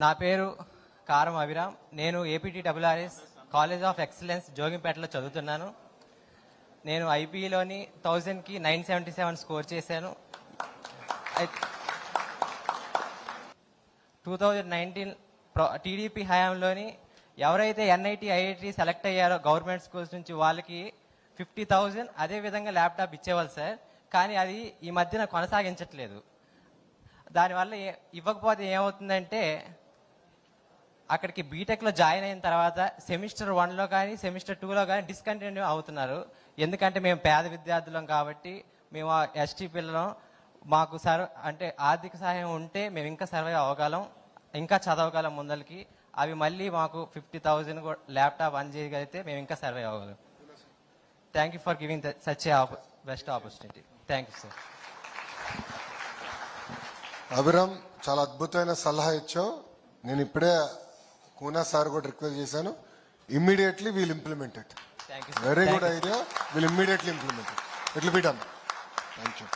నా పేరు కారం అభిరామ్. నేను APT WRS college of excellence జోగింపేటలో చదువుతున్నాను. నేను ఐపీలోని థౌజండ్కి నైన్ సెవెంటీ సెవెన్ స్కోర్ చేశాను. టూ థౌజండ్ నైన్టీన్ టీడీపీ హయాంలోని ఎవరైతే ఎన్ఐటి ఐఐటి సెలెక్ట్ అయ్యారో గవర్నమెంట్ స్కూల్స్ నుంచి వాళ్ళకి ఫిఫ్టీ థౌజండ్ అదేవిధంగా ల్యాప్టాప్ ఇచ్చేవాళ్ళు సార్. కానీ అది ఈ మధ్యన కొనసాగించట్లేదు. దానివల్ల ఏ- ఇవ్వకపోతే ఏమవుతుందంటే అక్కడికి బీటెక్లో జాయిన్ అయిన తర్వాత సెమిస్టర్ వన్లో కానీ సెమిస్టర్ టూలో కానీ డిస్కంటిన్యూ అవుతున్నారు. ఎందుకంటే మేము పేద విద్యార్థులం కాబట్టి మేము ఎస్టీ పిల్లలం మాకు సర్వ అంటే ఆర్థిక సహాయం ఉంటే మేము ఇంకా సర్వే అవ్వగలం ఇంకా చదవగలం ముందరికి అవి మళ్ళీ మాకు ఫిఫ్టీ థౌజండ్ ల్యాప్టాప్ అందజేయగలిగితే మేము ఇంకా survey అవ్వగలం. Thank you for giving such best opportunity thank you sir Abhiram చాలా అద్భుతమైన సలహా ఇచ్చావు. నేను ఇప్పుడే కూనా సార్ కూడా రిక్వెస్ట్ చేశాను. Immediately we'll implement it thank you very good idea will immediately implement it it be done thank you